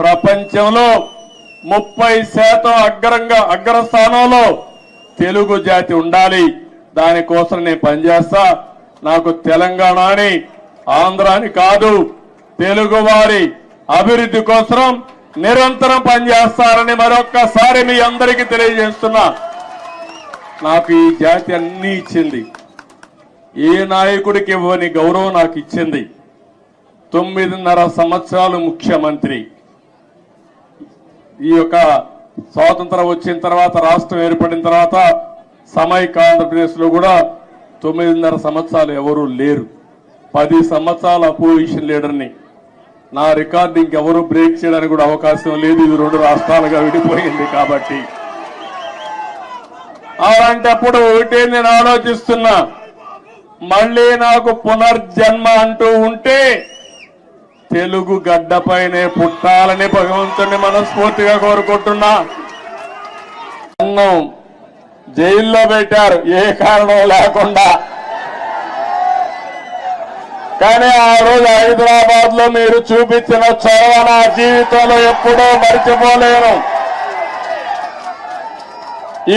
ప్రపంచంలో ముప్పై శాతం అగ్రంగా అగ్రస్థానంలో తెలుగు జాతి ఉండాలి. దానికోసం నేను పనిచేస్తా. నాకు తెలంగాణ అని ఆంధ్రాని కాదు తెలుగు వారి అభివృద్ధి కోసం నిరంతరం పనిచేస్తారని మరొక్కసారి మీ అందరికీ తెలియజేస్తున్నా. నాకు ఈ జాతి అన్ని ఇచ్చింది. ఏ నాయకుడికి ఇవ్వని గౌరవం నాకు ఇచ్చింది. తొమ్మిదిన్నర సంవత్సరాలు ముఖ్యమంత్రి. ఈ యొక్క స్వాతంత్రం వచ్చిన తర్వాత రాష్ట్రం ఏర్పడిన తర్వాత సమైక ఆంధ్రప్రదేశ్లో కూడా తొమ్మిదిన్నర సంవత్సరాలు ఎవరూ లేరు. పది సంవత్సరాల అపోజిషన్ లీడర్ని నా రికార్డు ఇంకెవరు బ్రేక్ చేయడానికి కూడా అవకాశం లేదు. ఇది రెండు రాష్ట్రాలుగా విడిపోయింది కాబట్టి. అలాంటప్పుడు ఒకటే నేను ఆలోచిస్తున్నా. మళ్ళీ నాకు పునర్జన్మ అంటూ ఉంటే తెలుగు గడ్డపైనే పుట్టాలని భగవంతుని మనస్ఫూర్తిగా కోరుకుంటున్నా. నన్ను జైల్లో పెట్టారు ఏ కారణం లేకుండా. కానీ ఆ రోజు హైదరాబాద్లో మీరు చూపించిన చొరవ నా జీవితంలో ఎప్పుడూ మర్చిపోలేను.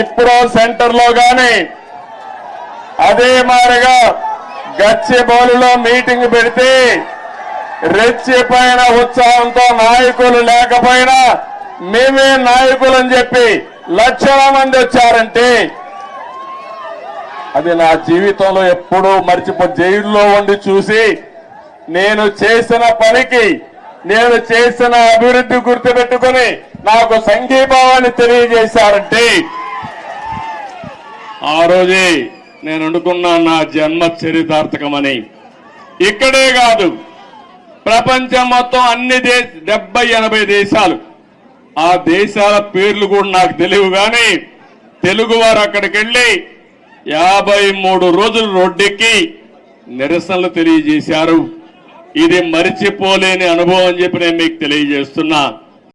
ఇప్పుడు సెంటర్లో కానీ అదే మాదిరిగా గచ్చిబౌలిలో మీటింగ్ పెడితే రెచ్చిపోయిన ఉత్సాహంతో నాయకులు లేకపోయినా మేమే నాయకులని చెప్పి లక్షల మంది వచ్చారంటే అది నా జీవితంలో ఎప్పుడూ మర్చిపో జైల్లో ఉండి చూసి నేను చేసిన పనికి నేను చేసిన అభివృద్ధి గుర్తుపెట్టుకుని నాకు సంఘీభావాన్ని తెలియజేశారంటే ఆ రోజే నేను అనుకున్నా నా జన్మ చరితార్థకమని. ఇక్కడే కాదు. ప్రపంచం మొత్తం అన్ని దేశ డెబ్బై ఎనభై దేశాలు. ఆ దేశాల పేర్లు కూడా నాకు తెలియవు కానీ తెలుగు వారు అక్కడికి వెళ్ళి యాభై మూడు రోజులు రోడ్డెక్కి నిరసనలు తెలియజేశారు. ఇది మరిచిపోలేని అనుభవం అని చెప్పి నేను మీకు తెలియజేస్తున్నా.